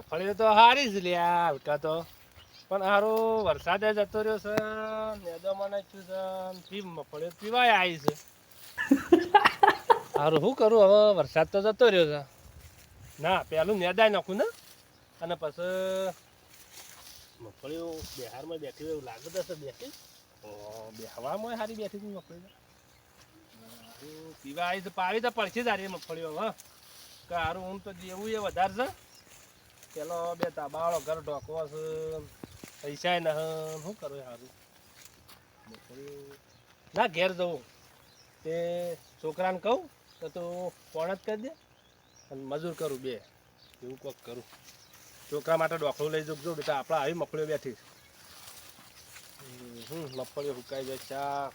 મગફળી તો હારી જ લ્યા હલકા તો. પણ હારો વરસાદે જતો રહ્યો છે, મેદામાં નાખ્યું છે ને પી મગફળી પીવાય આવી છે. હારું શું કરું? હવે વરસાદ તો જતો રહ્યો છે. ના, પેલું નેદાય નાખું ને. અને પછી મગફળીઓ બિહારમાં બેઠી એવું લાગે તો છે બેઠી. બેહવામાં સારી બેઠી હતી મગફળી. પીવા આવી તો પાવી તો પડશે જ હારી મગફળીઓ હવે કે હારું હું તો દેવું એ વધારે છે. પેલો બે તાબાળો ઘર ઢોકવો છે પૈસા ને શું કરું સારું ના, ઘેર જવું તે છોકરાને કહું, તો તું કોણ જ કરી દે અને મજૂર કરું બે. એવું કોક કરું. છોકરા માટે ડોકલું લઈ જજો બેટા, આપણે આવી મફળીઓ બેઠી. હમ, મફળીઓ સુકાઈ જાય, ચા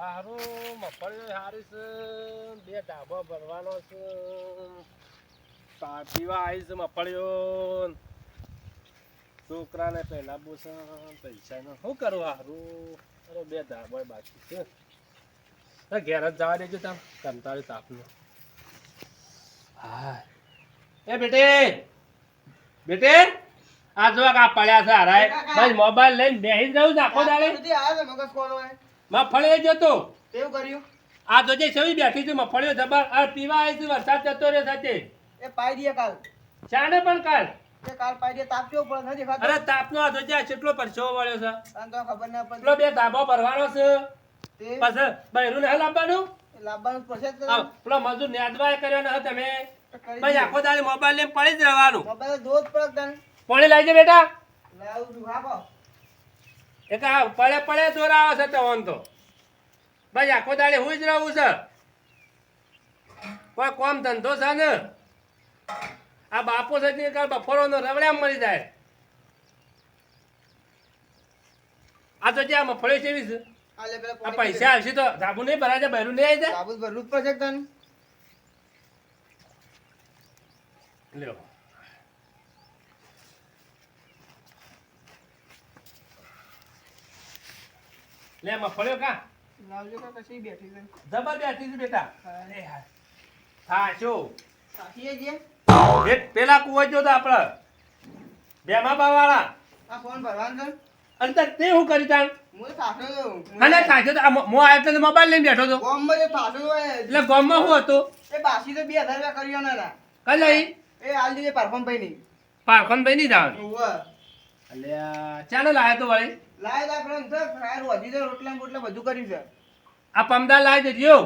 સારું છે બે ઢાબો ભરવાનો છે. પીવા આવી છે મગફળીઓ છોકરાને પહેલા બોસણ પૈસા નો શું કરું સારું અરે બે ધાબો બાકી છે. ઘેર જ જવા દેજો તમે કંટાળી તાપનો હા. એ બેટે! બેટે! આ જો આ પડ્યા છે હારાય બસ મોબાઈલ લઈને બેસી જવું છે આખો દાડે. સુધી મગજ કોનો હોય મગફળી જતો. કેવું કર્યું? આ જોજે સવી બેઠી છે મગફળીઓ જબર. આ પીવા આવી છે વરસાદ જતો રહ્યો સાથે. એ પાઈ દે કાલ. ચાને પણ કાલ? તે કાલ પાઈ દે તાપ કેવો પડે નથી ખાતો. અરે તાપનો આ આ કેટલો પરસેવો વળ્યો છે. તને તો ખબર ના પડે. બે ધાબો ભરવાનો છે. તે? પછી બૈરું ના લાવવાનું? લાવવાનું આ પેલો મજૂર નેદવાય કર્યો ને તમે. ભાઈ આખો દાડે મોબાઈલ લઈને પડી જ રહેવાનું. મોબાઈલ દોત પડે પડી લાવજે બેટા. લાવું છું હા એક પડે પડે જોર છે તવન તો ભાઈ આખો દાડે હું જ રહું છે. કોઈ કોમ ધંધો છે ને? આ બાપો છે તે કાલ બફોરોનો રવડ્યા મળી જાય. આ તો જ્યાં મફળી છે છે? આ પૈસા આવશે તો ધાબુ નહીં ભરાય બહેરું નહીં આવી જાય? સાબુત ભરવું જ પડશે તને? લ્યો. લે મફળ્યો કા? લાવજો કા કશી બેઠી છે. જબર બેઠી છે બેટા. અરે હા. હા શું સાચી જે? પેલા કુવો જો તો આપણે બેમા બાવાળા. આ ફોન ભરવાનું છે? અને તાર તે શું કરી તાણ? હું. હું અને ખાશે તો. મો આવ્યો તો મોબાઈલ લઈને બેઠો હતો ગામમાં જે છું એટલે ગામમાં શું હતું? એ બાસી તો બે હજાર રૂપિયા કર્યો ને. કઈ એ હાલ દીધે પરફોર્મ ભાઈ ની પારખોન ભાઈ નહીં ઉવ્વ. અલ્યા ચાલો લાયા તો વળી. લાયા લાય પેલો તો ફાયર વધી તો રોટલા ને બોટલા બધું કર્યું છે. આ પમદાર લાવી દેજો.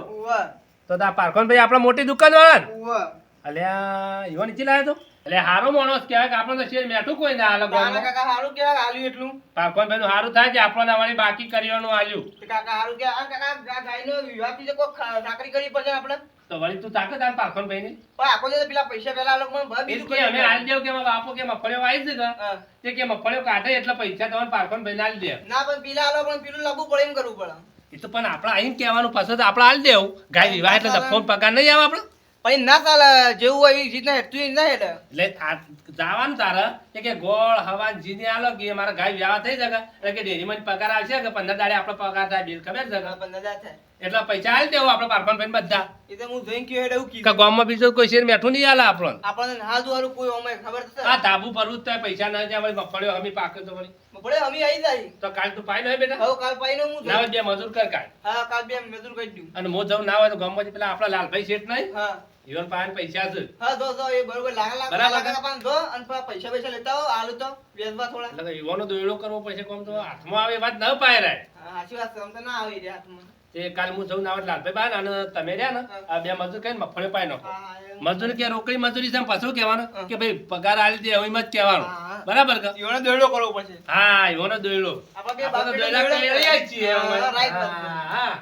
તો આ પારખોન ભાઈ આપણા મોટી દુકાન વાળા અલ્યા ઈવો નીચે લાવ્યો તો? એટલે હારો માણસ કહેવાય કે આપણને શેર મેઠું કોઈ ના હાલે કાકા હારું કહેવાય હાલ્યું એટલું? પારખોન ભાઈ હારું થાય છે આપણને અમારી બાકી કરવાનું આલ્યું. તે કાકા હારું કે કાકા ગાયનો વિવાહથી કોઈ સાકરી કરી પડે આપણે? તો વળી તું તાકે તાર પાખણ ભાઈ ને પણ આખો દિવસ પેલા પૈસા પેલા આ લોકો મને બીજું કે અમે આલ દેવ કે મારા બાપો કે મફળીઓ આવી છે કે હા. તે કે મફળીઓ કાઢે એટલે પૈસા તમારે પાખણ ભાઈ આલ દે. ના પણ પેલા આલો પણ પેલું લાવવું પડે એમ કરવું પડે. એ તો પણ આપણે આઈને કહેવાનું પાછું તો આપણે આલ દેવું. ગાય વિવાહ એટલે ફોન પગાર નહીં આવે આપણે. પણ ના ચાલે જેવું હોય એવી રીતના હેઠતું એ ના હેઠે. એટલે જવાનું તારે કે કે ગોળ હવા જીને આલો કે મારા ગાય વ્યાવા થઈ જશે એટલે કે ડેરીમાં પગાર આવશે કે પંદર દાડે આપણો પગાર થાય બિલ ખબર છે? પંદર થાય. એટલે પૈસા આલ દેવો આપણે પારખોન ભાઈ બધા. એ તો હું જોઈને કયો એવું કે કીધું. ગામમાં બીજું કોઈ શેર મેઠું નહીં આલે આપણને આપણને હાલ દુવારું કોઈ ઓમે ખબર આ ધાબુ ભરવું જ થાય પૈસા ના જાય વળી મફળીઓ અમે પાકે તો વળી. બપોરે અમે આવી જાય. તો કાલ તો પાઈ નહીં બેટા? હવે કાલ પાઈને હું ના બે મજૂર કર કાલ. હા કાલ બે મજૂર કરી દઉં. અને મો જવું ના હોય તો ગામમાં પેલા આપણા લાલભાઈ શેઠ નહીં? હા. ઈવન પાસે પૈસા છે. હા જો જો એ બરોબર લાખ લાખ બરાબર. લાખ જો અને પૈસા પૈસા લેતા હો આલુ તો વેચવા થોડા. એટલે કે દોયડો કરવો પડશે કોમ તો હાથમાં આવે વાત ન પાય રાય હા, સાચી વાત તો ના આવી રહ્યા હાથમાં. તે કાલ હું જઉં ના હોય લાલભાઈ બહાર અને તમે રહ્યા ને આ બે મજૂર કઈ મફળે પાઈ નાખો. હા. મજૂરી કે રોકડી મજૂરી છે પાછું કહેવાનું? કે ભાઈ પગાર આલી દે એમ જ કહેવાનું. બરાબર કે? એવડો દોયડો કરવો પડશે. હા યુવાનો દોયડો. આપણે દોયડા કરી જ છીએ હા.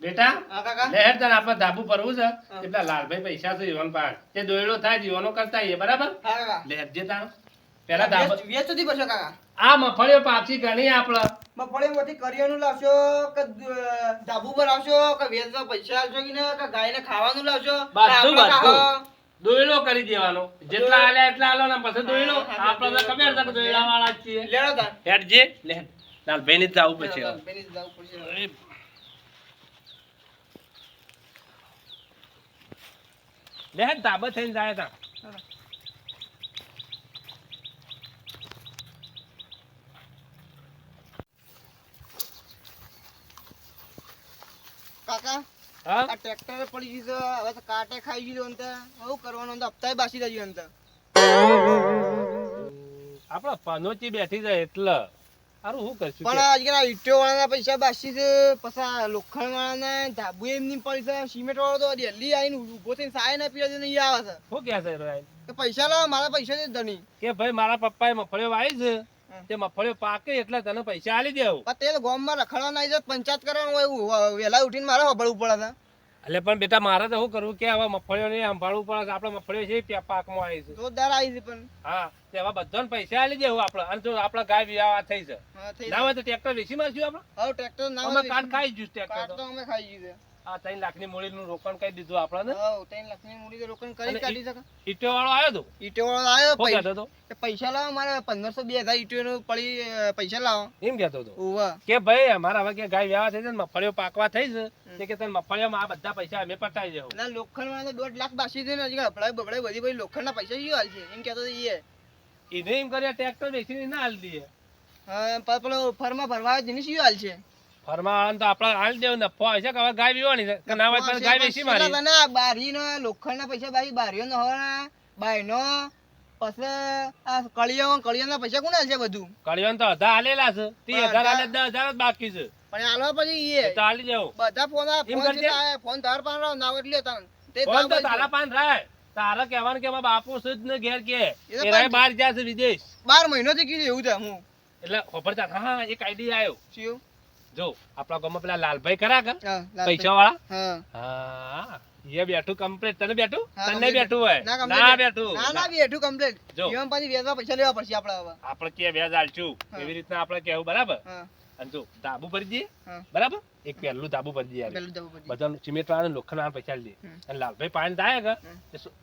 બેટા હા કાકા. લે હેડ તને આપણે ધાબુ ભરવું છે? હા. લાલભાઈ પૈસા છે યોન પાડ તે દોયડો થાય યોનો કરતા આવીએ બરાબર? હા કાકા. લે હેડ જે તાણ પેલા ધાબુ વેચ- સુધી કાકા. આ મફળીઓ પાછી ઘણી આપણે. મગફળીમાંથી કરિયાનું લાવશો કે ધાબુ પર આવશો કે વેચવા પૈસા આવશો કે કે ગાયને ખાવાનું લાવશો? બધું બધું. દોયલો કરી દેવાનો. જેટલા આલ્યા એટલા આલો ને પછી દોયલો. આપણે તો ખબર છે કે દોયડા વાળા છીએ. લેડો તાર. હેડ જે લે. લાલ બેની જ પછી બેની જ પડશે. લે હેડ ધાબા થઈને જાય તા. કાકા હા? આ ટ્રેક્ટર પડી ગયું હવે તો કાંટે ખાઈ ગયું અંતે. શું કરવાનું અંતે. હપ્તાય બાસી રહ્યું અંતે. આપડે પનોતી બેઠી જાય એટલે. સારું શું કરશું પણ કે? આજકાલ આ ઈંટો વાળાના પૈસા બાસી છે. પછી લોખંડ વાળાના ધાબુ એમની છે સિમેન્ટ વાળો તો દિલ્હી આવીને ઊભો થઈને સાય ના પીવા નહીં આવે છે. શું કહે છે પૈસા લાવો મારા પૈસા છે ધણી. કે ભાઈ મારા પપ્પાએ મફળીઓ વાવી છે. તે મફળીઓ પાકે એટલે તને પૈસા આલી દેવું. પણ તે ગામમાં રખડવા નહીં જાય પંચાયત કરવાનું હોય વહેલા ઉઠીને મારે સાંભળવું પડે એટલે પણ બેટા મારે તો શું કરવું કે હવે મફળીઓ ને સંભાળવું પડે આપણે મફળીઓ છે પાકમાં આવી છે. જોરદાર આવી છે પણ. હા તે હવે બધાને પૈસા આલી દેવું આપણે. અને જો આપણે ગાય વિવાહ થઈ છે. ના હોય તો ટ્રેક્ટર વેચી મારશું આપણે? હવે ટ્રેક્ટર ના અમે હોય ખાઈ જ ટ્રેક્ટર તો. અમે ખાઈ છે. આ ત્રણ લાખની મૂડીનું રોકાણ કરી દીધું આપણને. મૂડી તો રોકડ કરી કાઢી શકે ઈટો વાળો આવ્યો તો? ઈટો વાળો આવ્યો શું હતો? પૈસા લાવો મારે પંદરસો બે હજાર ઈટો નું પડી પૈસા લાવો. એમ કેતો હતો? કે ભાઈ અમારા હવે કે ગાય વ્યવહાર થઈ છે મફળીઓ પાકવા થઈ છે તે કે તને મગફળીઓમાં આ બધા પૈસા અમે પટાઈ દેવું. ના લોખંડમાં તો દોઢ લાખ બાસી છે ને હજી બધી લોખંડ ના પૈસા શું હાલ છે? એમ કેતો ઈએ. એને એમ કરીએ ટ્રેક્ટર બેસી ના હાલ દઈએ. પેલો ફરમાં ભરવા જેની શું હાલ છે? ફરમાવાળાને તો આપણે હાલ દેવું નફો આવે છે કે હવે ગાય વિવાની છે. કે ના હોય તો ગાય વેચી મારી. તને નો લોખંડ ના પૈસા બારી બારીઓ નો હવાના બાય નો પછી આ કળિયો કળિયો ના પૈસા કોને હાલ બધું? કડિયોને તો અધા હાલેલા છે. પણ હજાર હાલે દસ હજાર જ બાકી છે. પણ હાલવા પછી એ. તો હાલી દેવું. બધા ફોન ફોન તારે- ફોન તાર પાન રાવ ના એટલે તાર તે ફોન તો તારા પાન રાય તારે કહેવાનું કે મારા બાપુ સુધ ને ઘેર કે. એ તો રાય બહાર ગયા છે વિદેશ. બાર મહિનો થી કીધું એવું છે હું. એટલે ખબર હા એક આઈડિયા આવ્યો શું? જો આપણા ગામમાં પેલા લાલભાઈ ખરા કે? પૈસા વાળા હા. એ બેઠું કમ્પ્લીટ તને બેઠું? તને બેઠું હોય. ના બેઠું. ના ના બેઠું કમ્પ્લીટ જો. એમ પાછી વેચવા પૈસા લેવા પડશે આપણે હવે આપણે કે વ્યાજ આલશું. એવી રીતના આપણે કેવું બરાબર? અને જો ધાબુ ભરી દઈએ. બરાબર? એક પહેલું ધાબુ ભરી દઈએ બધા સિમેન્ટ વાળા લોખંડ વાળા પૈસા લઈએ. અને લાલભાઈ પાણી થાય કે?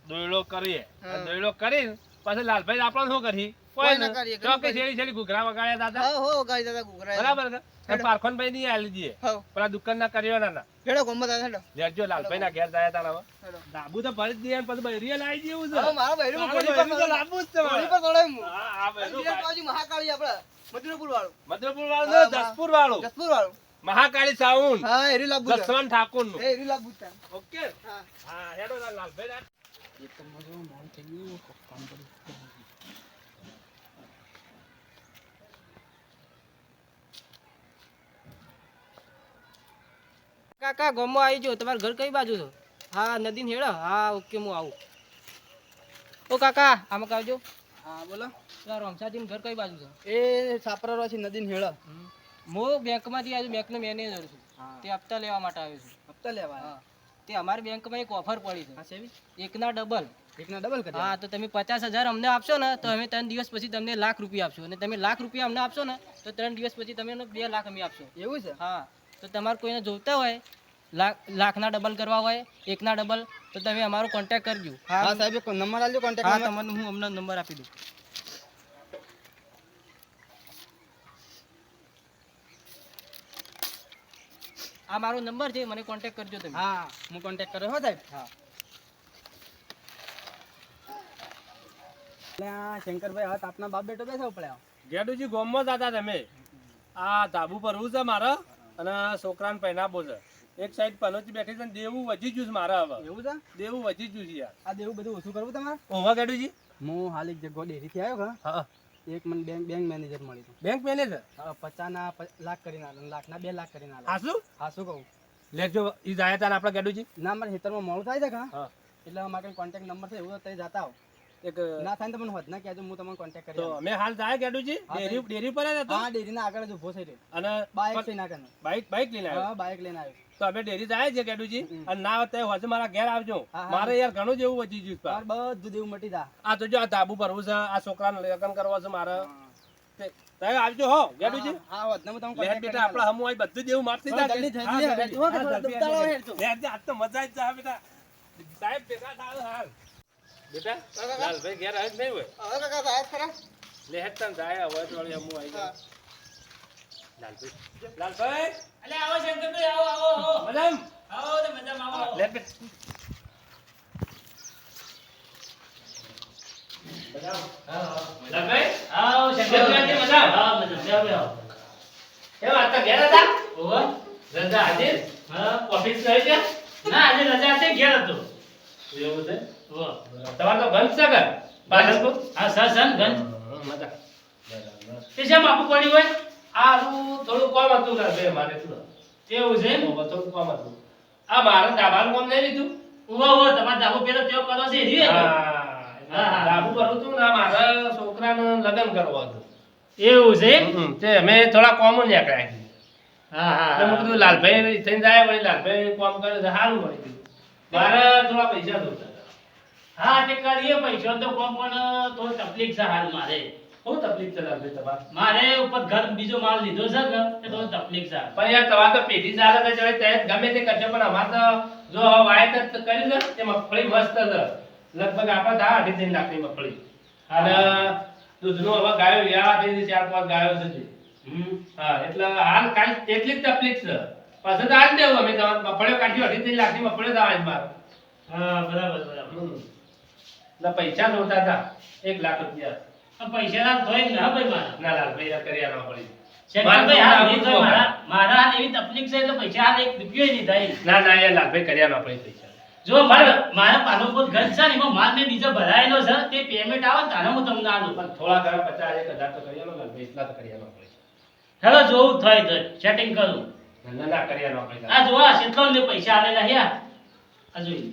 દોયડો કરીએ. દોયડો કરીને પછી લાલભાઈ આપણને શું કરી? કોઈ કોઈ ના ના. કરીએ, ચોકે કરીએ. શેરી શેરી ઘૂઘરા વગાડ્યા દાદા હો ગાડી દાદા ઘૂઘરા બરાબર કે હેડો. પારખોન આલી દઈએ પેલા દુકાન ના કર્યો ના ના. હેડો ગમત દાદા હેડો. લેજો લાલભાઈ ના ઘેર જાય તારા હવે. તો ભરી જ પછી બૈરીએ લાવી દેવું છે. હવે મારા બૈરું મારા પર તો લાવવું જ છે ગોળી પર ચડાવ્યું હું. હા, આ અને બાજુ મહાકાળી આપણે મધુરપુર વાળું મધુરપુર વાળું ને જસપુર વાળું જસપુર વાળું મહાકાળી સાઉન્ડ. હા એરી લાભ બુધા જસવંત ઠાકોરનું એ એરી લાભ ઓકે? હા. હા હેડો લાલભાઈ ના એ તો મજો મોલ થઈ ગયું કામ કરી કાકા ગમો આવી જો તમારું ઘર કઈ બાજુ છો? હા નદીન હેડો. હા ઓકે હું આવું. ઓ કાકા આમાં કાવજો હા બોલો. પેલા રમસાજીનું ઘર કઈ બાજુ છે? એ સાપરા છે નદીન હેડો. હું બેંકમાંથી આવ્યો બેંકનો મેનેજર છું. તે હપ્તા લેવા માટે આવ્યો છું. હપ્તા લેવા હા. તે અમારી બેંકમાં એક ઓફર પડી છે. એકના ડબલ એકના ડબલ કરી હા તો તમે પચાસ હજાર અમને આપશો ને તો અમે ત્રણ દિવસ પછી તમને લાખ રૂપિયા આપશો. અને તમે લાખ રૂપિયા અમને આપશો ને તો ત્રણ દિવસ પછી તમે બે લાખ અમે આપશો. એવું છે? હા તો તમારે કોઈને જોતા હોય લાખ લાખના ડબલ કરવા હોય એકના ડબલ તો તમે અમારો કોન્ટેક્ટ કરજો હા સાહેબ નંબર આપજો કોન્ટેક્ટ હા તમને હું અમને નંબર આપી દઉં. આ મારો નંબર છે મને કોન્ટેક્ટ કરજો તમે. હા. હું કોન્ટેક્ટ કર્યો હો સાહેબ? હા. એટલે આ શંકરભાઈ હા આપના બાપ બેટો બેસા પડ્યા ગેડુજી ગોમમાં જ હતા તમે. આ ધાબુ પરવું છે મારે અને છોકરાને પહેનાવો છે. એક સાઈડ પનોતી બેઠી છે ને દેવું વધી ગયું છે મારે હવે. એવું છે? દેવું વધી ગયું છે યાર. આ દેવું બધું ઓછું કરવું તમારે? ઓવા ગેડુજી. હું હાલ એક જગ્યા ડેરીથી આવ્યો હા હા. એક મને બેંક બેંક મેનેજર મળી હતું બેંક મેનેજર પચાસના લાખ કરીને આલે લાખના બે લાખ કરીને આલે. હા શું? હા શું કહું? લેજો એ જાય તાર આપણા ગેડુજી. ના મારે ખેતરમાં મોડું થાય છે હા? એટલે અમારે કોન્ટેક્ટ નંબર છે એવું તો જતા આવો. એક ના થાય તો મને હોત ના કહેજો હું તમને કોન્ટેક્ટ કરી તો મેં હાલ જાય ગેડુજી? છે ડેરી ડેરી પર હતો? હા ડેરીના આગળ જ ઊભો છે રે અને બાઇક લઈને ના બાઇક બાઈક લઈને આવ્યો? હા બાઇક લઈને આવ્યો. તો અમે ડેરી જાય છે કેડુજી અને ના હોત તો હોજે મારા ઘેર આવજો. મારે યાર ઘણું જેવું વધી ગયું છે બધું દેવું મટી દા આ તો જો આ ધાબુ ભરવું છે આ છોકરાને લગ્ન કરવા છે મારે. તમે આવજો હો ગેડુજી. હા હોત. ને હું લેટ બેટા આપણે હમું આઈ બધું જેવું મારતી જા જલ્દી, જલ્દી. લેટ આજ તો મજા જ જા બેટા. સાહેબ બેટા ડાલ હાલ. બેટા. લાલભાઈ ઘેર આવે નહીં હોય? હવે કાકા સાહેબ ખરા? લે હેડ જાય અવાજ તો અમુ આવી હા. લાલભાઈ લાલભાઈ અલે આવો શંકરભાઈ આવો આવો આવો મજામ આવો ને મજામાં આવો લે બે લાલભાઈ આવો શંકરભાઈ, મજામાં? હા મજામાં કેમ આજ તો ઘેર હતા ઓહો રજા હાજર હા. ઓફિસ ગઈ છે ના આજે રજા છે ઘેર હતો એવું છે ઓહો તમારે તો ગંજ છે ઘર પાલનપુર? હા સર સર ગંજ. મજા તે જેમ આપું પડ્યું હોય? આનું થોડું કોમ હતું બે મારે થોડું એવું છે? થોડું કોમ હતું આ મારે દાબાનું કોમ નહીં લીધું. ઓહો ઓહો તમારે દાબો પેલો તેઓ કરો છે રી. દાબુ કરું તું ને મારા છોકરાને લગ્ન કરવું હતું. એવું છે તે અમે થોડા કોમ નીકળ્યા. હા હા મેં કીધું લાલભાઈ થઈને જાય વળી લાલભાઈ કોમ કરે તો સારું હોય કીધું. મારે થોડા પૈસા જોઈતા હા તે કરીએ પૈસા તો કોમ પણ થોડી તકલીફ છે હાલ મારે. બહુ તકલીફ છે લાલભાઈ તમારે. મારે ઉપર ઘર બીજો માલ લીધો છે કે તે થોડી તકલીફ છે. પણ યાર તમારે તો પેઢી ચાલે તો ચાલે તે ગમે તે કરજો પણ અમાર તો જો હવે વાયત જ કર્યું ને તે મગફળી મસ્ત છે. લગભગ આપણે દા અઢી ત્રણ લાખની મગફળી. અને દૂધનો હવે ગાયો વ્યાવા થઈ જશે ચાર પાંચ ગાયો છે. હા એટલે હાલ કાલ એટલી જ તકલીફ છે. પાછું તો હાલ દેવું અમે તમારે મગફળીઓ કાઢી અઢી ત્રણ લાખની મગફળીઓ દાવા મારે. હા બરાબર બરાબર. એટલે પૈસા નહોતા હતા એક લાખ રૂપિયા. પૈસા ના થોય ને ભાઈ મારા. ના લાલભાઈ યાર કરી આલવા પડી. શંકરભાઈ હાલ નહીં થાય મારા. મારા હાલ એવી તકલીફ છે એટલે પૈસા હાલ એક રૂપિયો નહીં થાય. ના ના યાર લાલભાઈ કરી આલવા પડી પૈસા. જો મારા મારા પાલનપુર ઘર છે ને એમાં માલ મેં બીજો ભરાયેલો છે તે પેમેન્ટ આવે તારે હું તમને આલું. પણ થોડા ઘણા પચાસ એક હજાર તો કરી એટલા તો હેલો જોવું થાય તો સેટિંગ કરું. ના ના આ જોવા શેતલો ને પૈસા આલેલા હે આ. જોઈ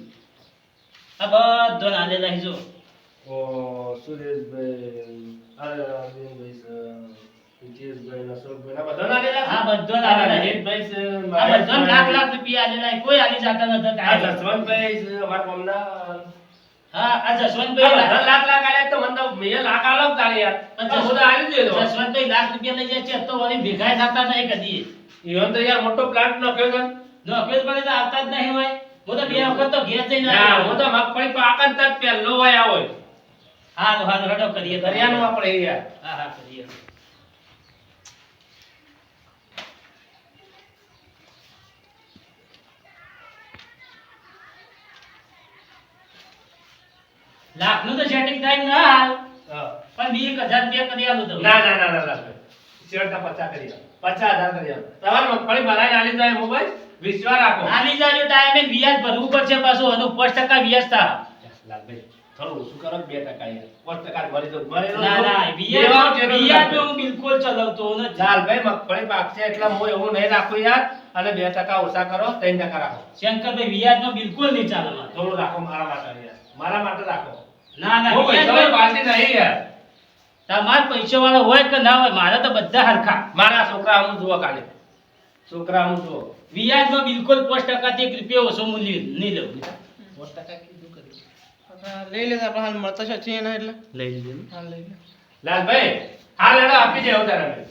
આ બધો ને આલેલા હે જો. સુરેશભાઈ લાખ લાખ રૂપિયા આલેલા કોઈ આલી જાતા કાંઈ. જસવંતભાઈ અમારા ગામના હા જસવંતભાઈ લાખ લાખ આલે તો મને મેં લાખ આલો જ યાર પણ હું તો આલી દેતો જસવંતભાઈ લાખ રૂપિયા લઈ જાય છે તો વળી ભેગા થતા નહીં કદી ઈવન તો યાર મોટો પ્લાન્ટ નાખ્યો છે અભ્યાસ પડે તો આવતા જ નહીં હોય હું તો બે વખત તો ઘેર જઈને. હું તો મગફળી પાકન તક પહેલો હોય આ હોય હાલો હાલો રડો કરીએ. દરિયાનું આપણે યાર હા હા કરીએ. લાખનું તો સેટિંગ થાય ના હાલ. પણ બી એક હજાર રૂપિયા કરી આલું તમને ના ના ના ના ના શેરતા પચાસ કરી આલો. પચાસ હજાર કરી આલો. તમારે મગફળી ભરાઈને આલી જાય મોબાઈલ વિશ્વાસ રાખો આની જાજો ટાઈમે વ્યાજ ભરવું પડશે પાછું હજુ પાંચ ટકા વ્યાજ થાય. લાલભાઈ થોડું ઓછું કરો? બે ટકા પાંચ ટકા ભરી દો. ભરી ના ના દેવાઓ વ્યાજ ટેરો વ્યાજ લાલભાઈ. હું બિલકુલ ચલાવતો નથી. લાલભાઈ મગફળી પાકશે એટલે હું એવું નહીં રાખું યાર. અને બે ટકા ઓછા કરો ત્રણ ટકા રાખો. શંકરભાઈ વ્યાજમાં બિલકુલ નહીં ચાલે થોડું રાખો મારા માટે યાર. મારા માટે રાખો. ના ના હું પૈસાવાળી નહીં યાર. તમારે પૈસા વાળો હોય કે ના હોય મારે તો બધા હરખા. મારા છોકરા હું જુઓ કાલે છોકરા હું જુઓ. વ્યાજમાં બિલકુલ પાંચ ટકાથી એક રૂપિયા ઓછો મૂલ્ય નહીં લઉં. પાંચ ટકા લઈ લેતા આપણે હાલ મળતા છે છીએ ને એટલે. લઈ લીધું હાલ લઈ લે. લાલભાઈ હાલ હેડો આપી દે તારે અમે.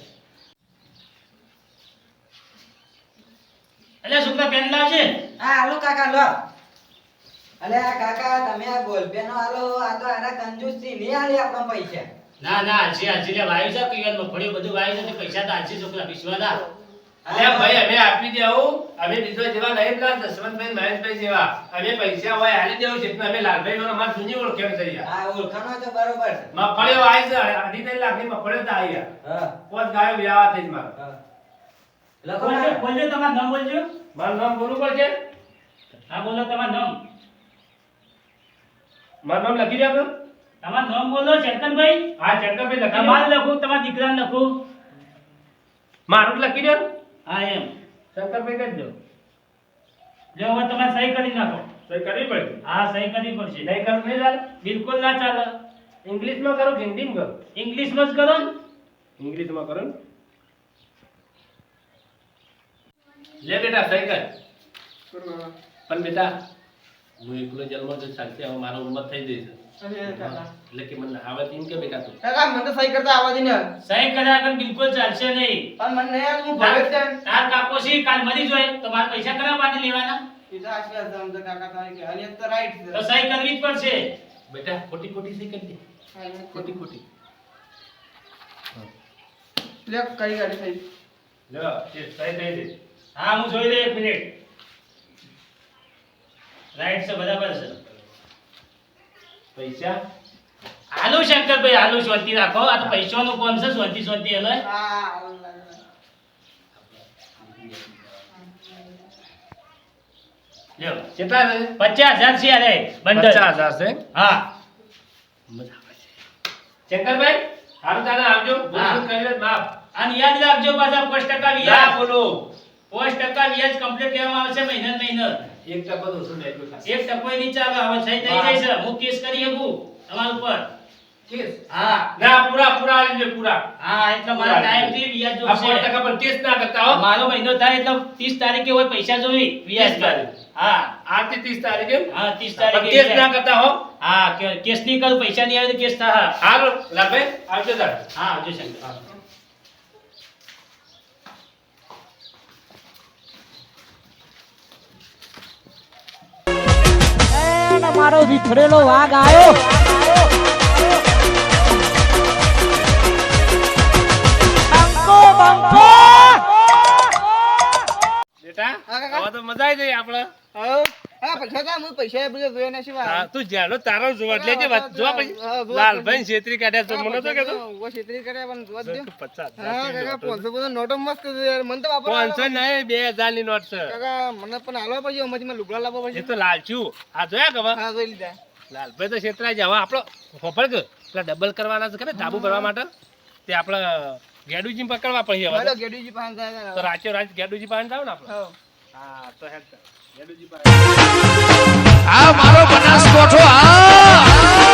એટલે છોકરા પેન લાવશે હા હાલો કાકા લો. અલે આ કાકા તમે આ બોલ પેનો હાલો આ તો આના કંજૂસથી નહીં હાલી આપણા પૈસા. ના ના આજે આજે લે વાયુ છે કઈ વાત મફળી બધું વાયુ છે પૈસા તો આજે છોકરા વિશ્વાસ આ અલ્યા ભાઈ અમે આપી દેવું. અમે બીજો જેવા નહીં પેલા જસવંતભાઈ મહેશભાઈ જેવા. અમે પૈસા હોય હાલી દેવું છે. અમે લાલભાઈ નો અમારે જૂની ઓળખેણ છે યાર હા ઓળખાણો તો બરોબર છે. મગફળીઓ આવી છે. અઢી ત્રણમાં મગફળીઓ તો આવી હા. ગાયો વ્યાવા થઈ જ મારે. હા. લખો બોલજો બોલજો તમારું નામ બોલજો. મારું નામ બોલવું પડશે હા બોલો તમારું નામ. મારું નામ લખી દે તમારું નામ બોલો ચેતનભાઈ. હા ચેતનભાઈ લખી તમારું લખું તમારા દીકરાને લખું મારું લખી દે. હા એમ શંકરભાઈ કહી દો. જો હવે તમારે સહી કરી નાખો. સહી કરવી પડે. હા સહી કરવી પડશે. નહીં કરું નહીં ચાલે? બિલકુલ ના ચાલે. ઇંગ્લિશમાં કરો કે હિન્દીમાં કરું? ઇંગ્લિશમાં જ કરો ને. ઇંગ્લિશમાં કરો ને? લે બેટા સહી કર. પણ બેટા હું એકલો જન્મ તો સાચી હવે મારો ઉંમર થઈ જઈ છે અરે કાકા. એટલે કે મને આવે તેમ કે બેટા તું. કાકા મને તો સહી કરતા આવવા દે ને સહી કર્યા વગર બિલકુલ ચાલશે નહીં. પણ મને નહીં આવે, હું ભલે છે. તાર કાકો છે કાલ મરી જોય તો મારે પૈસા કરા માટે લેવાના સીધા આશી આમ તો કાકા તારી કે. અને તો રાઈટ છે. તો સહી કરવી જ પડશે. બેટા ખોટી ખોટી સહી કરી દે. ખોટી ખોટી. લે કઈ ગાડી થઈ? લે એ સહી થઈ દે. હા હું જોઈ લે એક મિનિટ. રાઈટ છે બરાબર છે. પૈસા? હાલો શંકરભાઈ હાલો શાંતિ રાખો. આ તો પૈસાનું કોમ છે? શાંતિ શાંતિ હલે કેટલા છે? પચાસ હજાર છે અરે બંડલ. પચાસ હજાર છે? હા. શંકરભાઈ હારું તારે આવજો. ભૂલ કરી માફ અને યાદ રાખજો પાછા પાંચ ટકા વ્યાજ બોલો પાંચ ટકા વ્યાજ કમ્પ્લીટ લેવામાં આવશે મહિને મહિને. એક ટકો તો શું લેજો ખાસ એક ટકો નહીં ચાલે હવે થઈ થઈ જાય છે હું કેસ કરી શકું? તમારા ઉપર. કેસ? હા. ના પૂરા પૂરા લઈને પૂરા. હા એટલે મારા ટાઈમથી વ્યાજ આ પાંચ જોશે ટકા પર કેસ ના કરતા હો. મારો મહિનો થાય એટલે ત્રીસ તારીખે હોય પૈસા જોવી વ્યાજ 30 તારીખ. હા. આજથી ત્રીસ તારીખે? હા ત્રીસ પણ તારીખે કેસ ના કરતા હો. હા કેસની કરું પૈસા નહીં આવે તો કેસ થા હાલો લાભે આવજો હા આવજો શંકર મારો વિખરેલો વાઘ આવ્યો બેટા તો મજા આવી જઈ આપણે હા પૈસા તા હું પૈસા એ જોયા નથી હા, તું જ્યાંનો તારો જોવા એટલે જે વાત જોવા પછી લાલભાઈ છેતરી કાઢ્યા તો મને તો કહેતો. ઓ છેતરી કરે પણ જોવા જ દો. હા કાકા પાંચસો બધા નોટો મસ્ત યાર. મને તો વાપરવા પાંચસો નહીં બે ની નોટ છે. કાકા મને પણ હાલવા પડશે એમાંથી મને લુગડા લાવવા એ પડશે તો લાલચું આ જોયા ખબર? હા જોઈ લીધા. લાલભાઈ તો છેતરાય છે હવે આપણો ખબર કે? પેલા ડબલ કરવાના છે ખબર ધાબુ ભરવા માટે? તે આપણે ગેડુજી પકડવા પડશે હવે ગેડુજી પાન થાય. તો રાચો રાચ ગેડુજી પાસે થાય ને આપણે? હા તો હેડ. આ મારો બનાસકોઠો આ!